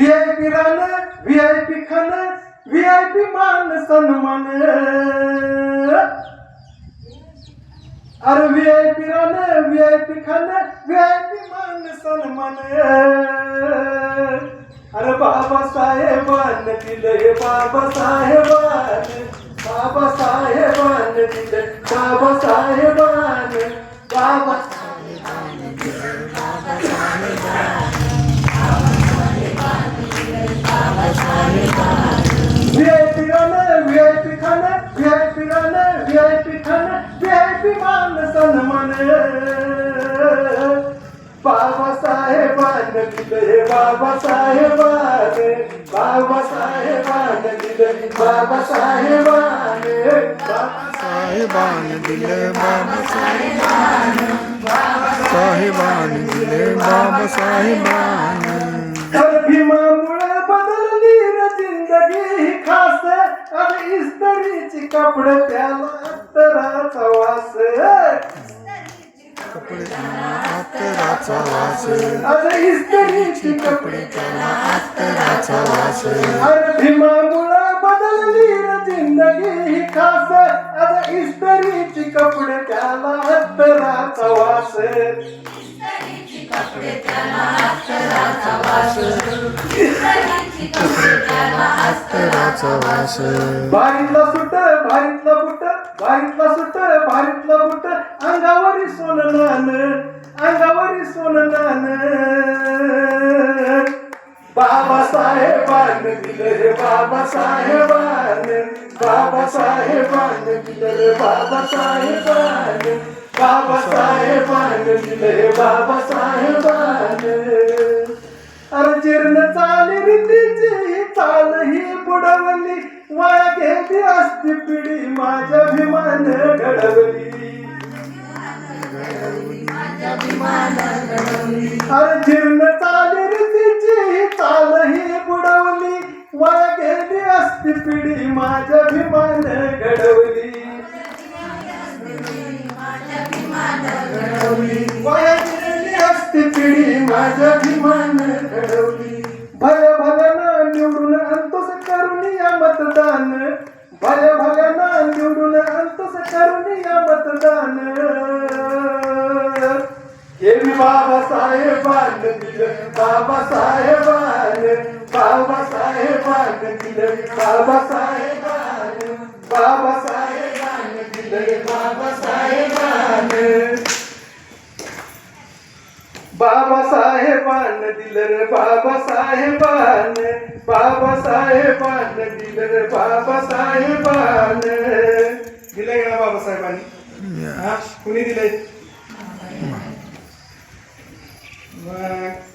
V I P रान V I P खान V I P मान सन्मान. अरे व्ही आय पी रान व्ही आय पी खान व्ही आय पी मान सन्मान. अरे बाबासाहेबान दिलंय बाबासाहेबान बाबासाहेबान दिलंय बाबासाहेब बाबासाहेबान दिले बाबासाहेबान बाबासाहेबान दिले बाबासाहेबान साहेबान दिले बाबा साहेबान दिले बाबा भीमामुळे बदलली न जिंदगी खास आणि इस्तरीची कपडे त्याला अत्तराचा वास. कपडे अत्तराचा वास. इस्त्रीची कपडे त्याला अत्तराचा वास. भीमामुळे बदलली जिंदगी ही खास. आज इस्त्रीची कपडे त्याला अत्तराचा वास. अत्तराचा वास. भारीतला सुट भारीतला बुट भारीतला सुट भारीतला बुट अंगावरी सोन नान अंगावरी सोन नान बाबासाहेबान दिले रे बाबासाहेबान बाबासाहेबान दिले रे बाबासाहेबान. बाबासाहेबान दिलं रे बाबासाहेबान. वाया गेली असती पिढी माझ्या भीमान घडवली. अरे जीर्ण चालेल तिची चाल ही बुडवली. वाया गेली असती पिढी माझ्या भीमान घडवली. वाया गेली असती पिढी माझ्या भीमान घडवली भय भल्यानं निवडून अंतस करून या मतदान. भल्या भल्यानं निवडून अंतस करून या मतदान. हे मी बाबासाहेबान दिलं बाबासाहेबान बाबासाहेबान दिलं बाबासाहेबान बाबासाहेबान दिलं बाबासाहेबान. बाबासाहेबान दिलं रे बाबासाहेबान. बाबा साहेबान दिलं रे बाबासाहेबान. दिलंय का बाबासाहेबांनी? हा? कुणी दिलंय? मग.